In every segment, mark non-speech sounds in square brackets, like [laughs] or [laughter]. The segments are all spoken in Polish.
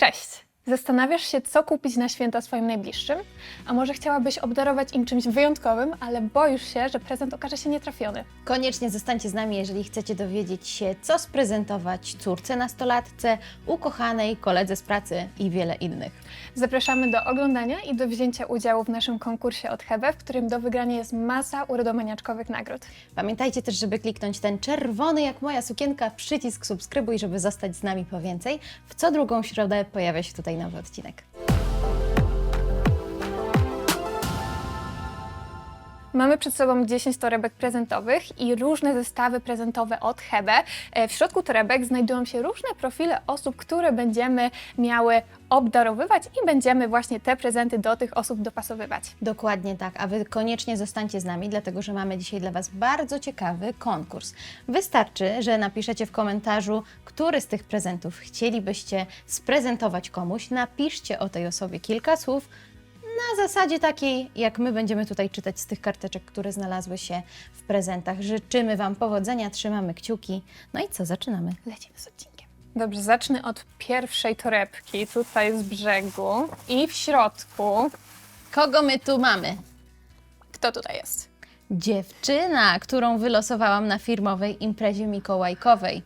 Cześć! Zastanawiasz się, co kupić na święta swoim najbliższym? A może chciałabyś obdarować im czymś wyjątkowym, ale boisz się, że prezent okaże się nietrafiony? Koniecznie zostańcie z nami, jeżeli chcecie dowiedzieć się, co sprezentować córce nastolatce, ukochanej, koledze z pracy i wiele innych. Zapraszamy do oglądania i do wzięcia udziału w naszym konkursie od Hebe, w którym do wygrania jest masa urodomaniaczkowych nagród. Pamiętajcie też, żeby kliknąć ten czerwony jak moja sukienka przycisk subskrybuj, żeby zostać z nami po więcej. W co drugą środę pojawia się tutaj nowy odcinek. Mamy przed sobą 10 torebek prezentowych i różne zestawy prezentowe od Hebe. E, W środku torebek znajdują się różne profile osób, które będziemy miały obdarowywać i będziemy właśnie te prezenty do tych osób dopasowywać. Dokładnie tak, a Wy koniecznie zostańcie z nami, dlatego że mamy dzisiaj dla Was bardzo ciekawy konkurs. Wystarczy, że napiszecie w komentarzu, który z tych prezentów chcielibyście sprezentować komuś. Napiszcie o tej osobie kilka słów na zasadzie takiej, jak my będziemy tutaj czytać z tych karteczek, które znalazły się w prezentach. Życzymy Wam powodzenia, trzymamy kciuki. No i co, zaczynamy. Lecimy z odcinkiem. Dobrze, zacznę od pierwszej torebki, tutaj z brzegu i w środku. Kogo my tu mamy? Kto tutaj jest? Dziewczyna, którą wylosowałam na firmowej imprezie mikołajkowej.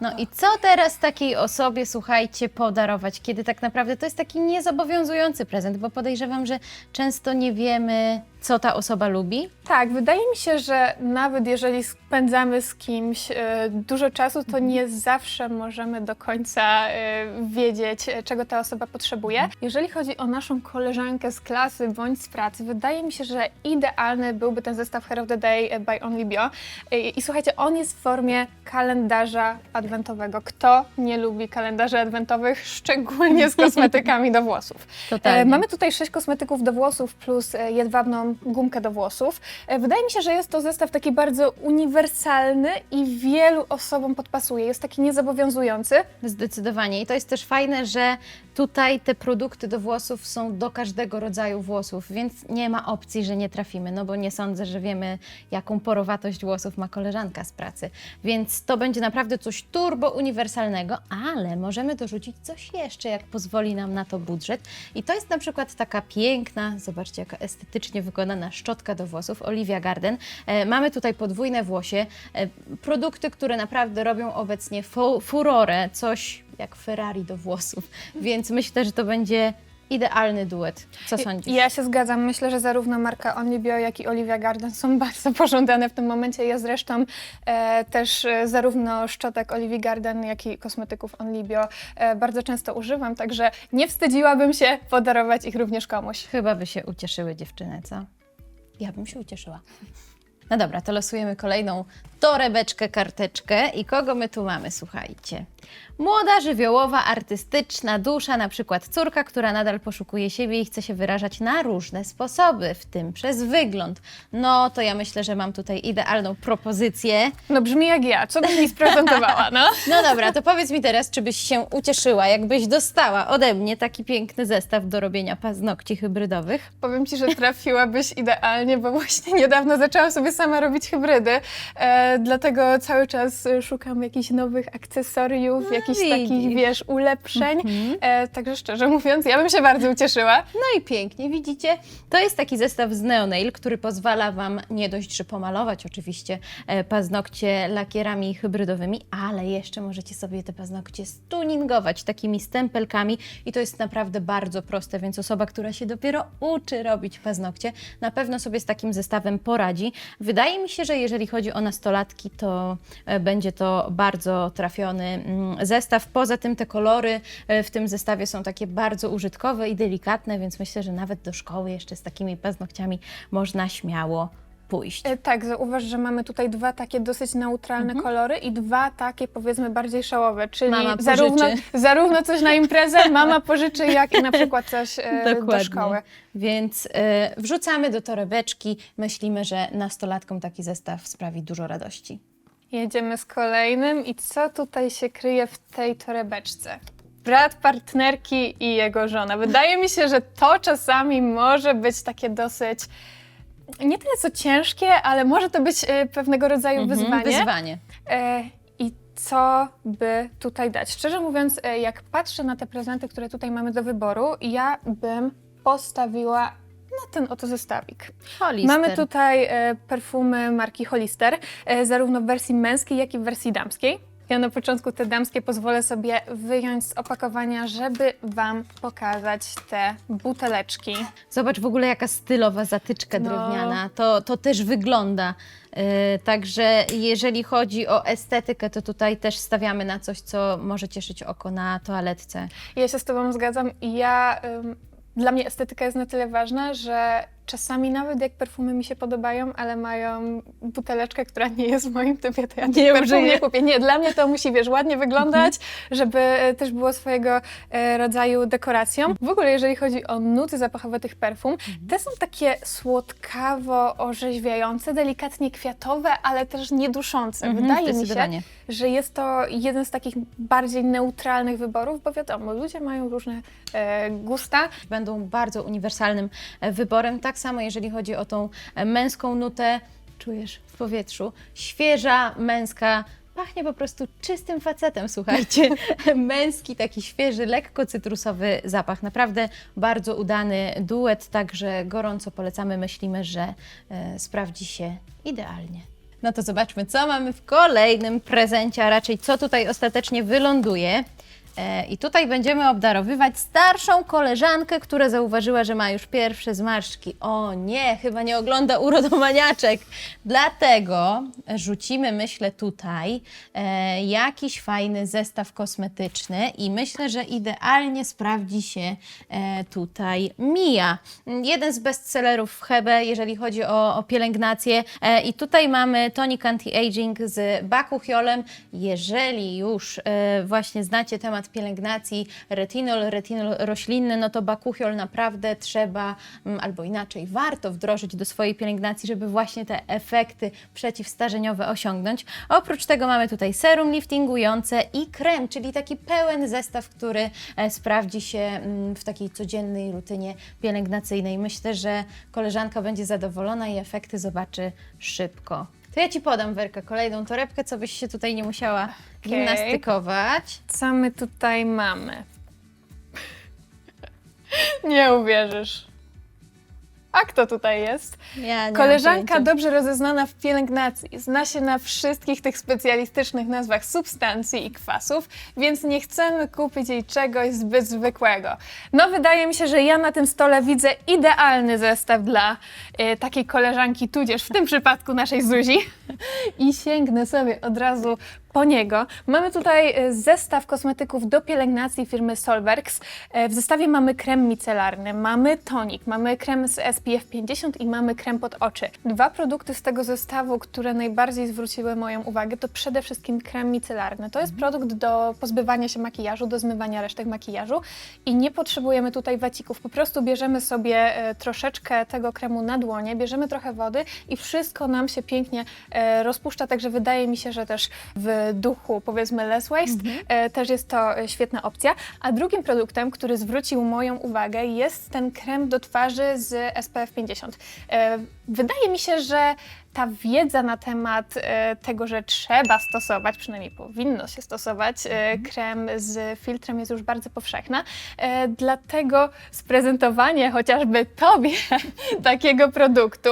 No i co teraz takiej osobie, słuchajcie, podarować, kiedy tak naprawdę to jest taki niezobowiązujący prezent, bo podejrzewam, że często nie wiemy, co ta osoba lubi. Tak, wydaje mi się, że nawet jeżeli spędzamy z kimś e, dużo czasu, to nie zawsze możemy do końca e, wiedzieć, e, czego ta osoba potrzebuje. Jeżeli chodzi o naszą koleżankę z klasy bądź z pracy, wydaje mi się, że idealny byłby ten zestaw Hair of the Day by Only Bio. E, I słuchajcie, on jest w formie kalendarza adwentowego. Kto nie lubi kalendarzy adwentowych, [laughs] szczególnie z kosmetykami do włosów? Totalnie. Mamy tutaj sześć kosmetyków do włosów plus e, jedwabną gumkę do włosów. E, Wydaje mi się, że jest to zestaw taki bardzo uniwersalny i wielu osobom podpasuje. Jest taki niezobowiązujący. Zdecydowanie. I to jest też fajne, że tutaj te produkty do włosów są do każdego rodzaju włosów, więc nie ma opcji, że nie trafimy, no bo nie sądzę, że wiemy, jaką porowatość włosów ma koleżanka z pracy. Więc to będzie naprawdę coś turbo uniwersalnego, ale możemy dorzucić coś jeszcze, jak pozwoli nam na to budżet. I to jest na przykład taka piękna, zobaczcie, jaka estetycznie wykonana szczotka do włosów Olivia Garden. E, mamy tutaj podwójne włosie, e, produkty, które naprawdę robią obecnie fu furorę, coś jak Ferrari do włosów, więc myślę, że to będzie idealny duet. Co sądzisz? Ja się zgadzam. Myślę, że zarówno marka Only Bio, jak i Olivia Garden są [laughs] bardzo pożądane w tym momencie. Ja zresztą e, też e, zarówno szczotek Olivia Garden, jak i kosmetyków Only Bio e, bardzo często używam, także nie wstydziłabym się podarować ich również komuś. Chyba by się ucieszyły dziewczyny, co? Ja bym się ucieszyła. No dobra, to losujemy kolejną torebeczkę, karteczkę. I kogo my tu mamy, słuchajcie? Młoda, żywiołowa, artystyczna dusza, na przykład córka, która nadal poszukuje siebie i chce się wyrażać na różne sposoby, w tym przez wygląd. No to ja myślę, że mam tutaj idealną propozycję. No brzmi jak ja. Co byś mi sprezentowała, no? [laughs] No dobra, to powiedz mi teraz, czy byś się ucieszyła, jakbyś dostała ode mnie taki piękny zestaw do robienia paznokci hybrydowych? Powiem Ci, że trafiłabyś idealnie, bo właśnie niedawno zaczęłam sobie sama robić hybrydy, e, dlatego cały czas szukam jakichś nowych akcesoriów, jakichś takich, No widzisz. wiesz, ulepszeń. E, także szczerze mówiąc, ja bym się bardzo ucieszyła. No i pięknie, widzicie? To jest taki zestaw z Neonail, który pozwala Wam nie dość, że pomalować oczywiście e, paznokcie lakierami hybrydowymi, ale jeszcze możecie sobie te paznokcie stuningować takimi stempelkami i to jest naprawdę bardzo proste, więc osoba, która się dopiero uczy robić paznokcie, na pewno sobie z takim zestawem poradzi. Wydaje mi się, że jeżeli chodzi o nastolatki, to e, będzie to bardzo trafiony mm, zestaw. Poza tym te kolory e, w tym zestawie są takie bardzo użytkowe i delikatne, więc myślę, że nawet do szkoły jeszcze z takimi paznokciami można śmiało pójść. E, tak, zauważ, że mamy tutaj dwa takie dosyć neutralne kolory i dwa takie powiedzmy bardziej szałowe, czyli Mama pożyczy. zarówno, zarówno coś na imprezę mama pożyczy, jak i na przykład coś e, do szkoły. Więc e, wrzucamy do torebeczki. Myślimy, że nastolatkom taki zestaw sprawi dużo radości. Jedziemy z kolejnym i co tutaj się kryje w tej torebeczce? Brat partnerki i jego żona. Wydaje mi się, że to czasami może być takie dosyć nie tyle co ciężkie, ale może to być e, pewnego rodzaju Mhm, wyzwanie. Wyzwanie. E, I co by tutaj dać. Szczerze mówiąc, e, jak patrzę na te prezenty, które tutaj mamy do wyboru, ja bym postawiła na ten oto zestawik. Hollister. Mamy tutaj e, perfumy marki Hollister, e, zarówno w wersji męskiej, jak i w wersji damskiej. Ja na początku te damskie pozwolę sobie wyjąć z opakowania, żeby Wam pokazać te buteleczki. Zobacz w ogóle jaka stylowa zatyczka No. drewniana. To, to też wygląda. Yy, także jeżeli chodzi o estetykę, to tutaj też stawiamy na coś, co może cieszyć oko na toaletce. Ja się z Tobą zgadzam i ja... Ym, dla mnie estetyka jest na tyle ważna, że czasami nawet jak perfumy mi się podobają, ale mają buteleczkę, która nie jest w moim typie, to ja Nie perfum nie kupię. Nie, dla mnie to musi, wiesz, ładnie wyglądać, żeby e, też było swojego e, rodzaju dekoracją. W ogóle jeżeli chodzi o nuty zapachowe tych perfum, te są takie słodkawo-orzeźwiające, delikatnie kwiatowe, ale też nieduszące. Mhm, Wydaje mi się, że jest to jeden z takich bardziej neutralnych wyborów, bo wiadomo, ludzie mają różne e, gusta. Będą bardzo uniwersalnym wyborem. Tak samo jeżeli chodzi o tą e, męską nutę, czujesz w powietrzu. Świeża, męska. Pachnie po prostu czystym facetem, słuchajcie. [laughs] Męski, taki świeży, lekko cytrusowy zapach. Naprawdę bardzo udany duet, także gorąco polecamy. Myślimy, że e, sprawdzi się idealnie. No to zobaczmy, co mamy w kolejnym prezencie, a raczej co tutaj ostatecznie wyląduje. E, I tutaj będziemy obdarowywać starszą koleżankę, która zauważyła, że ma już pierwsze zmarszczki. O nie, chyba nie ogląda urodomaniaczek. Dlatego rzucimy, myślę, tutaj e, jakiś fajny zestaw kosmetyczny i myślę, że idealnie sprawdzi się e, tutaj Mia. Jeden z bestsellerów w Hebe, jeżeli chodzi o, o pielęgnację. E, I tutaj mamy tonic anti-aging z bakuchiolem. Jeżeli już e, właśnie znacie temat pielęgnacji, retinol, retinol roślinny, no to bakuchiol naprawdę trzeba, mm, albo inaczej, warto wdrożyć do swojej pielęgnacji, żeby właśnie te efekty przeciwstarzeniowe osiągnąć. Oprócz tego mamy tutaj serum liftingujące i krem, czyli taki pełen zestaw, który e, sprawdzi się mm, w takiej codziennej rutynie pielęgnacyjnej. Myślę, że koleżanka będzie zadowolona i efekty zobaczy szybko. To ja Ci podam, Werka, kolejną torebkę, co byś się tutaj nie musiała gimnastykować. Co my tutaj mamy? [laughs] Nie uwierzysz. A kto tutaj jest? Ja nie mam Koleżanka pojęcia. dobrze rozeznana w pielęgnacji, zna się na wszystkich tych specjalistycznych nazwach substancji i kwasów, więc nie chcemy kupić jej czegoś zbyt zwykłego. No, wydaje mi się, że ja na tym stole widzę idealny zestaw dla e, takiej koleżanki, tudzież w tym przypadku naszej Zuzi. [laughs] I sięgnę sobie od razu po niego. Mamy tutaj e, zestaw kosmetyków do pielęgnacji firmy Solverx. E, W zestawie mamy krem micelarny, mamy tonik, mamy krem z SPF 50 i mamy krem pod oczy. Dwa produkty z tego zestawu, które najbardziej zwróciły moją uwagę, to przede wszystkim krem micelarny. To jest produkt do pozbywania się makijażu, do zmywania resztek makijażu i nie potrzebujemy tutaj wacików. Po prostu bierzemy sobie e, troszeczkę tego kremu na dłonie, bierzemy trochę wody i wszystko nam się pięknie rozpuszcza, także wydaje mi się, że też w duchu powiedzmy less waste e, też jest to e, świetna opcja. A drugim produktem, który zwrócił moją uwagę jest ten krem do twarzy z SPF 50. E, wydaje mi się, że ta wiedza na temat e, tego, że trzeba stosować, przynajmniej powinno się stosować, e, krem z filtrem jest już bardzo powszechna. E, dlatego sprezentowanie chociażby Tobie [laughs] takiego produktu,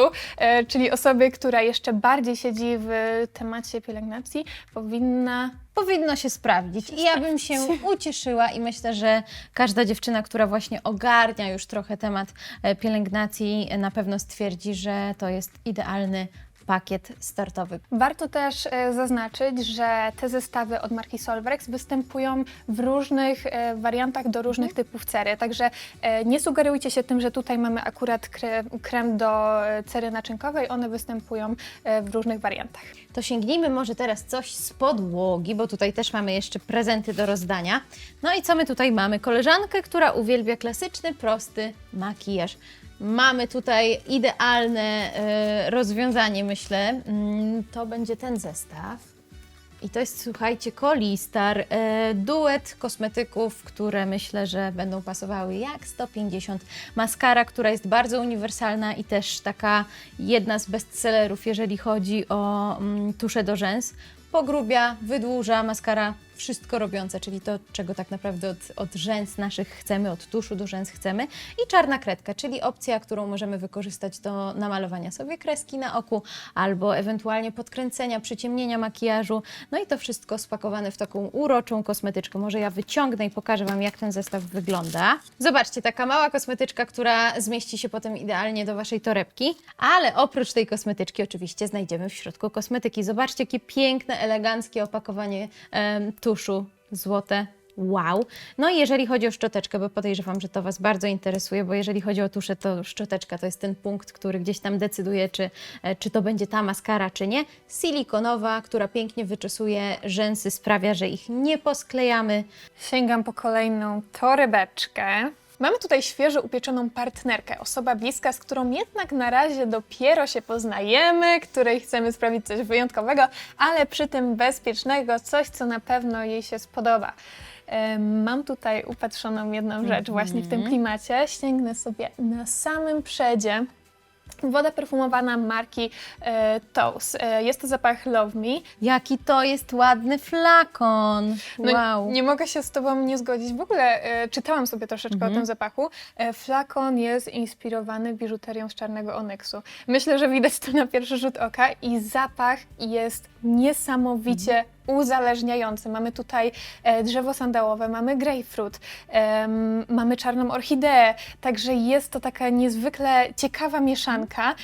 czyli osoby, która jeszcze bardziej siedzi w temacie pielęgnacji, powinna powinno się sprawdzić. I ja bym się ucieszyła i myślę, że każda dziewczyna, która właśnie ogarnia już trochę temat pielęgnacji, na pewno stwierdzi, że to jest idealny pakiet startowy. Warto też e, zaznaczyć, że te zestawy od marki Solvex występują w różnych e, wariantach do różnych typów cery, także e, nie sugerujcie się tym, że tutaj mamy akurat krem, do cery naczynkowej, one występują w różnych wariantach. To sięgnijmy może teraz coś z podłogi, bo tutaj też mamy jeszcze prezenty do rozdania. No i co my tutaj mamy? Koleżankę, która uwielbia klasyczny, prosty makijaż. Mamy tutaj idealne e, rozwiązanie, myślę. Mm, to będzie ten zestaw. I to jest, słuchajcie, Kolistar, e, duet kosmetyków, które myślę, że będą pasowały jak 150. Maskara, która jest bardzo uniwersalna i też taka jedna z bestsellerów, jeżeli chodzi o mm, tusze do rzęs. pogrubia, wydłuża, maskara wszystko robiąca, czyli to, czego tak naprawdę od, od rzęs naszych chcemy, od tuszu do rzęs chcemy. I czarna kredka, czyli opcja, którą możemy wykorzystać do namalowania sobie kreski na oku, albo ewentualnie podkręcenia, przyciemnienia makijażu. No i to wszystko spakowane w taką uroczą kosmetyczkę. Może ja wyciągnę i pokażę Wam, jak ten zestaw wygląda. Zobaczcie, taka mała kosmetyczka, która zmieści się potem idealnie do Waszej torebki, ale oprócz tej kosmetyczki oczywiście znajdziemy w środku kosmetyki. Zobaczcie, jakie piękne, eleganckie opakowanie em, tuszu złote. Wow. No i jeżeli chodzi o szczoteczkę, bo podejrzewam, że to Was bardzo interesuje, bo jeżeli chodzi o tuszę, to szczoteczka to jest ten punkt, który gdzieś tam decyduje, czy, e, czy to będzie ta maskara, czy nie. Silikonowa, która pięknie wyczesuje rzęsy, sprawia, że ich nie posklejamy. Sięgam po kolejną torebeczkę. Mamy tutaj świeżo upieczoną partnerkę, osoba bliska, z którą jednak na razie dopiero się poznajemy, której chcemy sprawić coś wyjątkowego, ale przy tym bezpiecznego, coś, co na pewno jej się spodoba. Mam tutaj upatrzoną jedną rzecz właśnie w tym klimacie. Sięgnę sobie na samym przedzie. Woda perfumowana marki e, Toast. E, jest to zapach Love Me. Jaki to jest ładny flakon! No, Wow. Nie mogę się z Tobą nie zgodzić. W ogóle e, czytałam sobie troszeczkę Mhm. o tym zapachu. E, flakon jest inspirowany biżuterią z czarnego onyksu. Myślę, że widać to na pierwszy rzut oka i zapach jest niesamowicie Mhm. Uzależniający. Mamy tutaj e, drzewo sandałowe, mamy grapefruit, em, mamy czarną orchideę, także jest to taka niezwykle ciekawa mieszanka,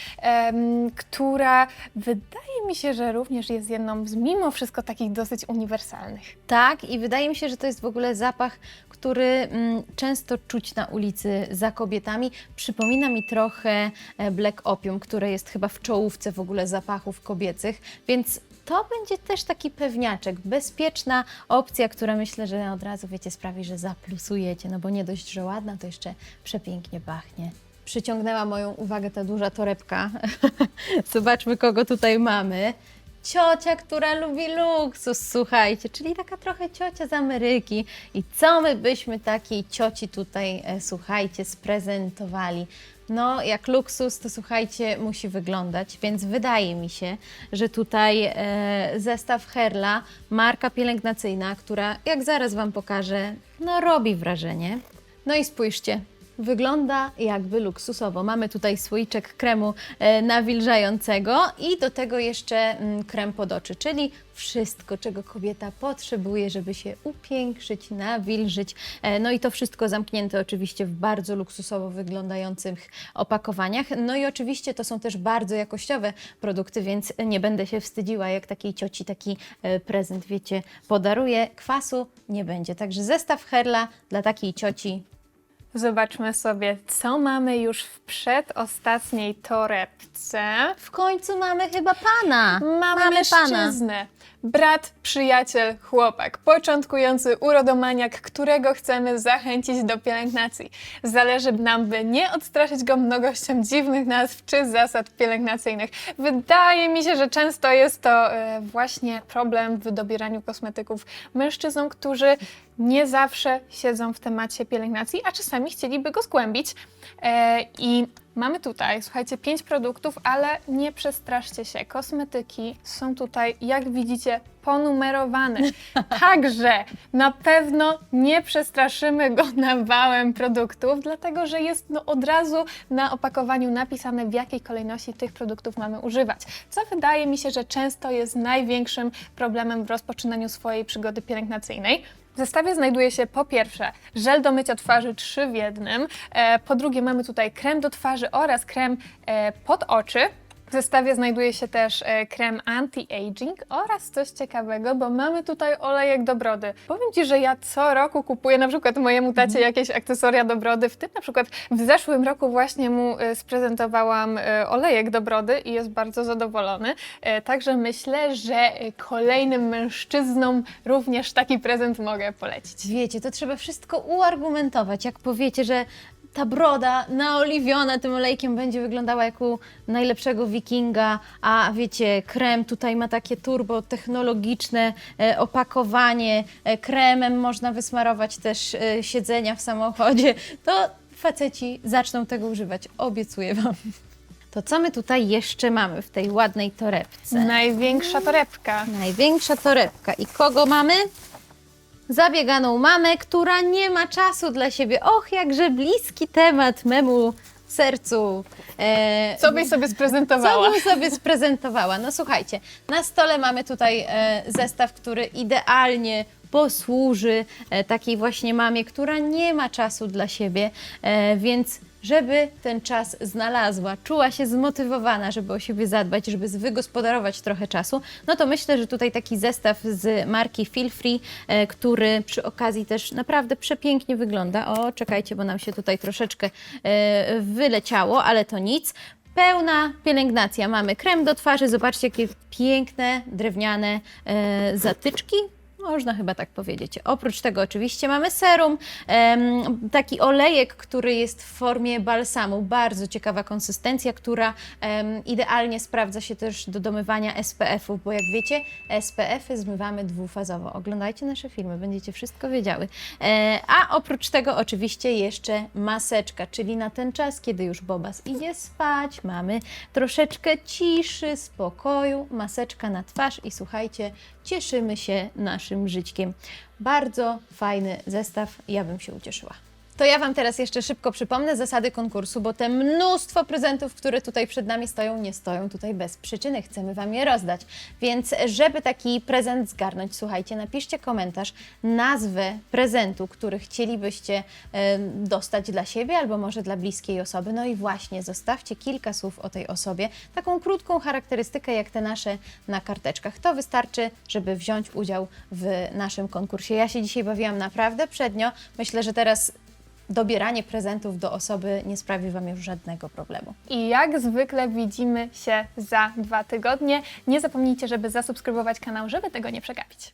która wydaje mi się, że również jest jedną z mimo wszystko takich dosyć uniwersalnych. Tak, i wydaje mi się, że to jest w ogóle zapach, który mm, często czuć na ulicy za kobietami. Przypomina mi trochę e, Black Opium, które jest chyba w czołówce w ogóle zapachów kobiecych, więc to będzie też taki pewniaczek, bezpieczna opcja, która myślę, że od razu wiecie sprawi, że zaplusujecie, no bo nie dość, że ładna, to jeszcze przepięknie pachnie. Przyciągnęła moją uwagę ta duża torebka. [laughs] Zobaczmy, kogo tutaj mamy. Ciocia, która lubi luksus, słuchajcie, czyli taka trochę ciocia z Ameryki. I co my byśmy takiej cioci tutaj, e, słuchajcie, sprezentowali? No, jak luksus, to słuchajcie, musi wyglądać, więc wydaje mi się, że tutaj e, zestaw Herla, marka pielęgnacyjna, która, jak zaraz Wam pokażę, no robi wrażenie. No i spójrzcie, wygląda jakby luksusowo. Mamy tutaj słoiczek kremu e, nawilżającego i do tego jeszcze mm, krem pod oczy, czyli wszystko, czego kobieta potrzebuje, żeby się upiększyć, nawilżyć. E, no i to wszystko zamknięte oczywiście w bardzo luksusowo wyglądających opakowaniach. No i oczywiście to są też bardzo jakościowe produkty, więc nie będę się wstydziła, jak takiej cioci taki e, prezent, wiecie, podaruję. Kwasu nie będzie. Także zestaw Herla dla takiej cioci Zobaczmy sobie, co mamy już w przedostatniej torebce. W końcu mamy chyba pana. Mamy, pana. mężczyznę. Brat, przyjaciel, chłopak, początkujący urodomaniak, którego chcemy zachęcić do pielęgnacji. Zależy nam, by nie odstraszyć go mnogością dziwnych nazw czy zasad pielęgnacyjnych. Wydaje mi się, że często jest to e, właśnie problem w dobieraniu kosmetyków mężczyznom, którzy nie zawsze siedzą w temacie pielęgnacji, a czasami chcieliby go zgłębić. E, I mamy tutaj, słuchajcie, pięć produktów, ale nie przestraszcie się. Kosmetyki są tutaj, jak widzicie, ponumerowane. [laughs] Także na pewno nie przestraszymy go [laughs] nawałem produktów, dlatego że jest no, od razu na opakowaniu napisane, w jakiej kolejności tych produktów mamy używać. Co wydaje mi się, że często jest największym problemem w rozpoczynaniu swojej przygody pielęgnacyjnej. W zestawie znajduje się po pierwsze żel do mycia twarzy 3 w jednym, e, po drugie mamy tutaj krem do twarzy oraz krem e, pod oczy. W zestawie znajduje się też e, krem anti-aging oraz coś ciekawego, bo mamy tutaj olejek do brody. Powiem Ci, że ja co roku kupuję na przykład mojemu tacie jakieś akcesoria do brody, w tym na przykład w zeszłym roku właśnie mu e, sprezentowałam e, olejek do brody i jest bardzo zadowolony. Także myślę, że kolejnym mężczyznom również taki prezent mogę polecić. Wiecie, to trzeba wszystko uargumentować. Jak powiecie, że ta broda naoliwiona tym olejkiem będzie wyglądała jak u najlepszego wikinga, a wiecie, krem tutaj ma takie turbo technologiczne e, opakowanie, e, kremem można wysmarować też e, siedzenia w samochodzie, to faceci zaczną tego używać, obiecuję Wam. To co my tutaj jeszcze mamy w tej ładnej torebce? Największa torebka. Największa torebka. I kogo mamy? Zabieganą mamę, która nie ma czasu dla siebie. Och, jakże bliski temat memu sercu. E, Co byś sobie co sprezentowała? bym sobie sprezentowała? No słuchajcie, na stole mamy tutaj e, zestaw, który idealnie posłuży e, takiej właśnie mamie, która nie ma czasu dla siebie, e, więc żeby ten czas znalazła, czuła się zmotywowana, żeby o siebie zadbać, żeby wygospodarować trochę czasu, no to myślę, że tutaj taki zestaw z marki Feel Free, e, który przy okazji też naprawdę przepięknie wygląda. O, czekajcie, bo nam się tutaj troszeczkę e, wyleciało, ale to nic. Pełna pielęgnacja. Mamy krem do twarzy, zobaczcie jakie piękne, drewniane e, zatyczki. Można chyba tak powiedzieć. Oprócz tego oczywiście mamy serum, taki olejek, który jest w formie balsamu. Bardzo ciekawa konsystencja, która idealnie sprawdza się też do domywania SPF-ów, bo jak wiecie, SPF-y zmywamy dwufazowo. Oglądajcie nasze filmy, będziecie wszystko wiedziały. E, a oprócz tego oczywiście jeszcze maseczka, czyli na ten czas, kiedy już Bobas idzie spać, mamy troszeczkę ciszy, spokoju, maseczka na twarz i słuchajcie, cieszymy się naszym żyćkiem. Bardzo fajny zestaw, ja bym się ucieszyła. To ja Wam teraz jeszcze szybko przypomnę zasady konkursu, bo te mnóstwo prezentów, które tutaj przed nami stoją, nie stoją tutaj bez przyczyny. Chcemy Wam je rozdać. Więc, żeby taki prezent zgarnąć, słuchajcie, napiszcie komentarz, nazwę prezentu, który chcielibyście em, dostać dla siebie albo może dla bliskiej osoby. No i właśnie, zostawcie kilka słów o tej osobie, taką krótką charakterystykę jak te nasze na karteczkach. To wystarczy, żeby wziąć udział w naszym konkursie. Ja się dzisiaj bawiłam naprawdę przednio. Myślę, że teraz dobieranie prezentów do osoby nie sprawi Wam już żadnego problemu. I jak zwykle widzimy się za dwa tygodnie. Nie zapomnijcie, żeby zasubskrybować kanał, żeby tego nie przegapić.